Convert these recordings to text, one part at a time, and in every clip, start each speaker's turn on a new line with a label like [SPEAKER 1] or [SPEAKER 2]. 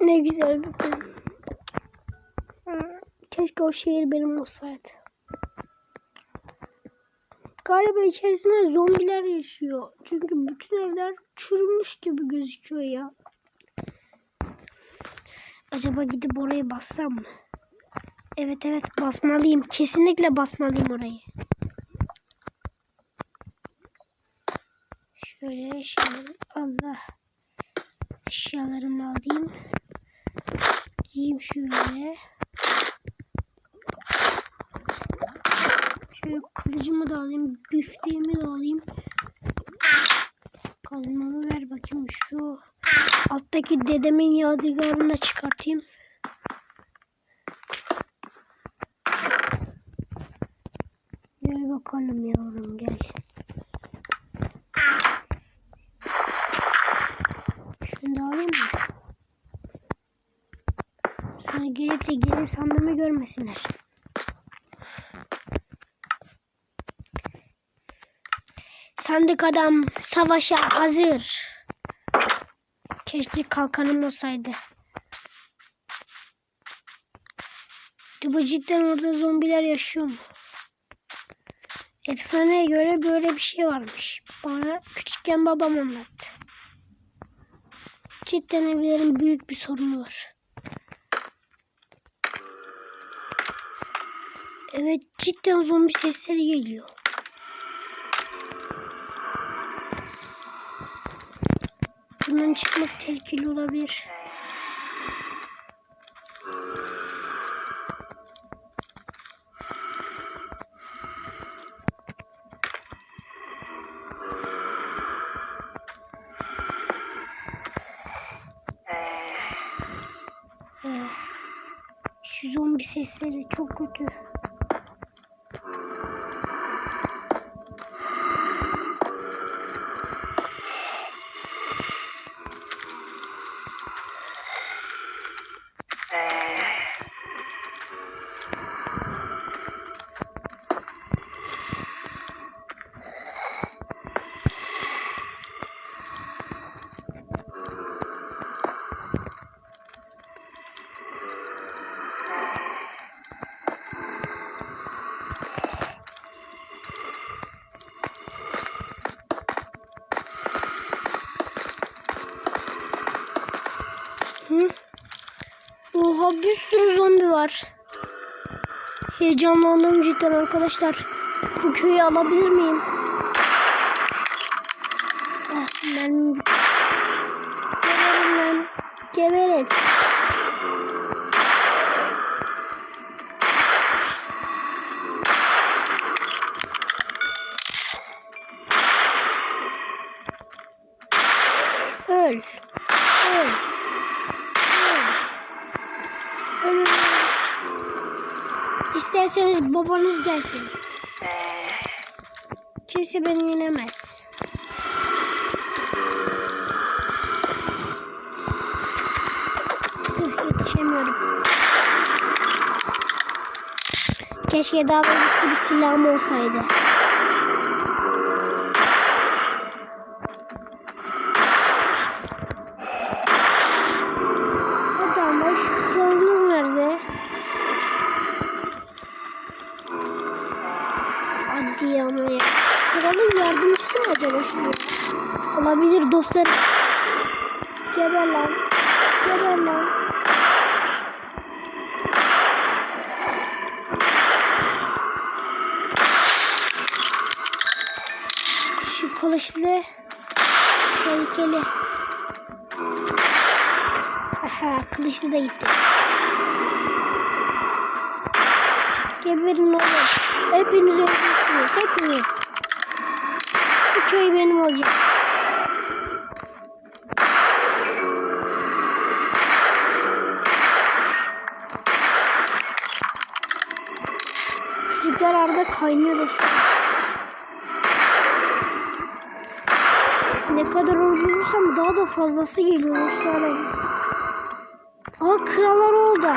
[SPEAKER 1] ne güzel bir gün. Keşke o şehir benim olsaydı. Galiba içerisinde zombiler yaşıyor. Çünkü bütün evler çürümüş gibi gözüküyor ya. Acaba gidip oraya bassam mı? Evet evet basmalıyım. Kesinlikle basmalıyım orayı. Şöyle şöyle Allah eşyalarımı alayım. Giyeyim şöyle. Şöyle kılıcımı da alayım. Büfteğimi de alayım. Kazmamı ver bakayım şu alttaki dedemin yadigarını da çıkartayım. Gel bakalım yavrum gel. Şunu da alayım mı? Sonra gelip de gizli sandığımı görmesinler. Sandık adam savaşa hazır. Keşke kalkanım olsaydı. Bu cidden orada zombiler yaşıyor mu? Efsaneye göre böyle bir şey varmış. Bana küçükken babam anlattı. Cidden evlerin büyük bir sorunu var. Evet cidden zombi sesleri geliyor. Bundan çıkmak tehlikeli olabilir. Zombi sesleri çok kötü. Hı? Oha bir sürü zombi var. Heyecanlandım cidden arkadaşlar. Bu köyü alabilir miyim? İsterseniz babanız gelsin. Kimse beni yenemez. Yetişemiyorum. Keşke daha da güçlü bir silahım olsaydı. Hadi ama ya. Kralın yardımcısı mı acaba şu? Olabilir dostlarım. Geber lan. Geber lan. Şu kılıçlı tehlikeli. Aha kılıçlı da gitti. Geberin oğlum. Hepiniz öleceksiniz. Hepiniz. Bu köy benim olacak. Çocuklar arada kaynıyor şu an. Ne kadar öldürürsem daha da fazlası geliyor. Aa krallar orada.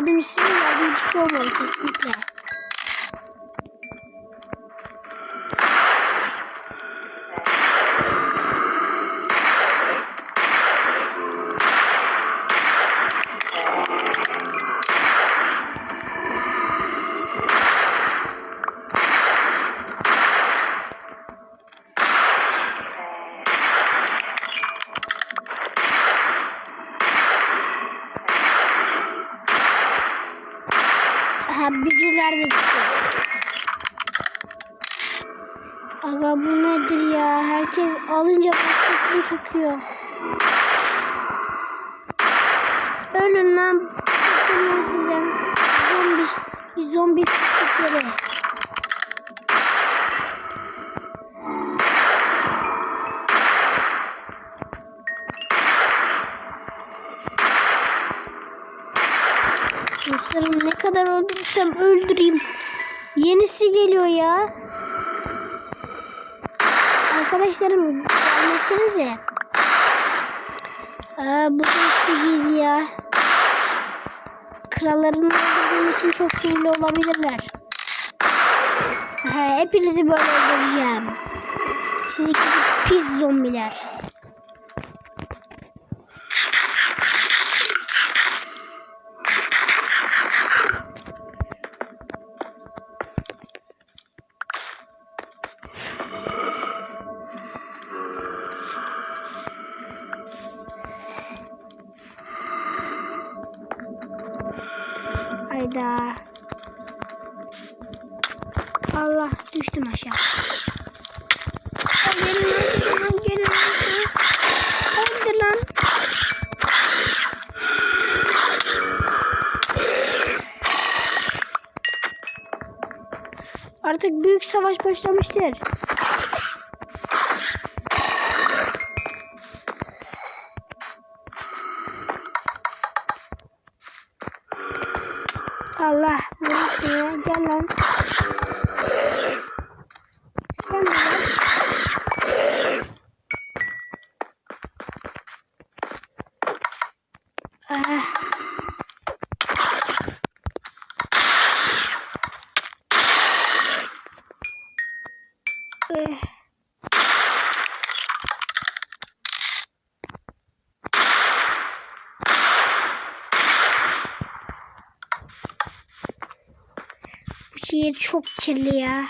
[SPEAKER 1] yardım işi yardımcısı olmalı kesinlikle. Aga bu nedir ya? Herkes alınca başkasını takıyor. Ölün lan. Bıktım ben sizden. Zombi, zombi pislikleri. Dostlarım ne kadar öldürürsem öldüreyim. Yenisi geliyor ya. Arkadaşlarım gelmesenize. Aa, bu dost değil ya. Krallarını öldürdüğüm için çok sinirli olabilirler. Ha, hepinizi böyle öldüreceğim. Siz iki pis zombiler. Hayda. Allah düştüm aşağı. Gelin lan, gelin lan. Hadi lan. Artık büyük savaş başlamıştır. Allah vurursun ya. Gel. Sen de lan. Ah. Eh. Şehir çok kirli ya.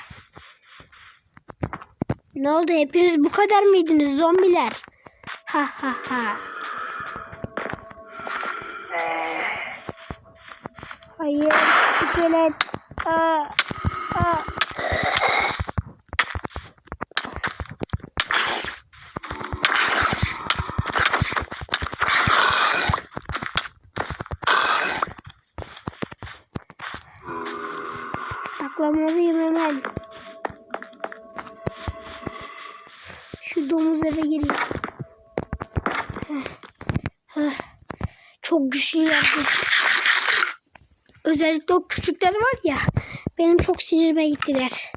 [SPEAKER 1] Ne oldu hepiniz bu kadar mıydınız zombiler? Ha ha ha. Hayır velet. Aa, aa. Hemen. Şu domuz eve gireyim. Çok güçlülerdi. Özellikle o küçükler var ya. Benim çok sinirime gittiler.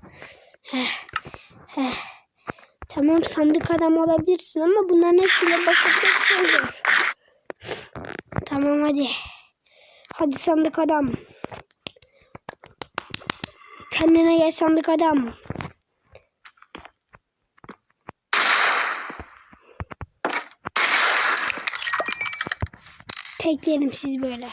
[SPEAKER 1] Tamam sandık adam olabilirsin ama bunların hepsiyle baş etmek çok zor. Tamam hadi. Hadi sandık adam. Kendine gel sandık adam. Tekleyelim siz böyle.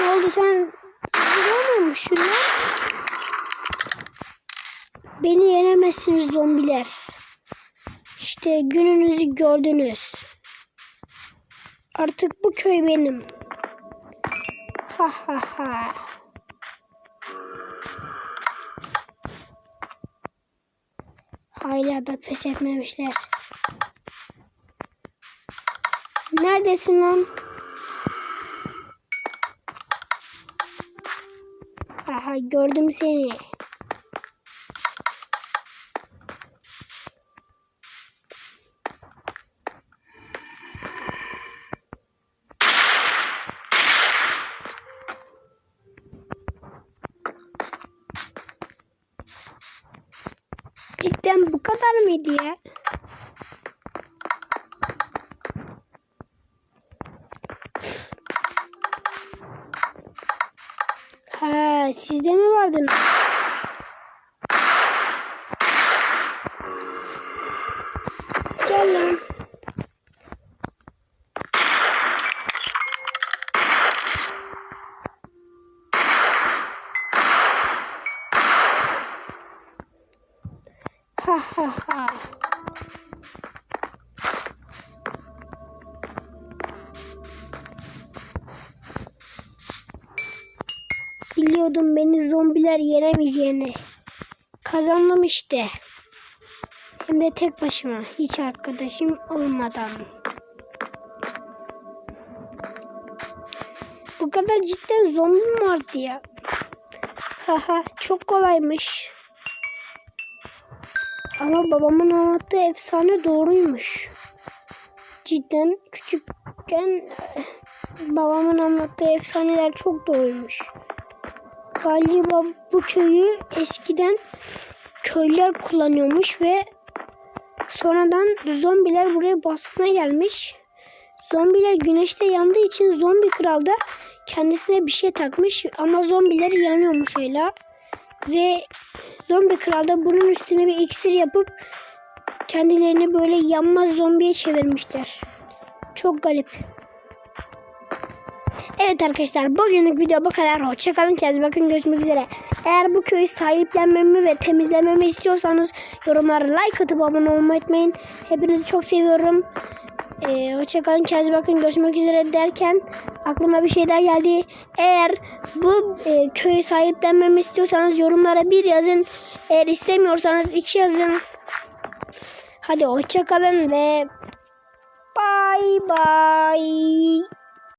[SPEAKER 1] Ne oldu sen? Görmüyormuşsun ya. Beni yenemezsiniz zombiler. İşte gününüzü gördünüz. Artık bu köy benim. Ha ha ha. Hala da pes etmemişler. Neredesin lan? Aha gördüm seni. Cidden bu kadar mıydı ya? Ha, sizde mi vardınız? Gel lan. Ha ha ha. Biliyordum beni zombiler yenemeyeceğini. Kazandım işte. Hem de tek başıma. Hiç arkadaşım olmadan. Bu kadar cidden zombi mi vardı ya? Haha çok kolaymış. Ama babamın anlattığı efsane doğruymuş. Cidden küçükken eh, babamın anlattığı efsaneler çok doğruymuş. Galiba bu köyü eskiden köylüler kullanıyormuş ve sonradan zombiler buraya baskına gelmiş. Zombiler güneşte yandığı için zombi kral da kendisine bir şey takmış ama zombiler yanıyormuş öyle. Ve zombi kral da bunun üstüne bir iksir yapıp kendilerini böyle yanmaz zombiye çevirmişler. Çok garip. Evet arkadaşlar bugünlük video bu kadar. Hoşçakalın. Kendinize bakın. Görüşmek üzere. Eğer bu köyü sahiplenmemi ve temizlememi istiyorsanız yorumlara like atıp abone olmayı unutmayın. Hepinizi çok seviyorum. Ee, hoşçakalın. Kendinize bakın. Görüşmek üzere derken aklıma bir şey daha geldi. Eğer bu e, köyü sahiplenmemi istiyorsanız yorumlara bir yazın. Eğer istemiyorsanız iki yazın. Hadi hoşçakalın ve bye bye.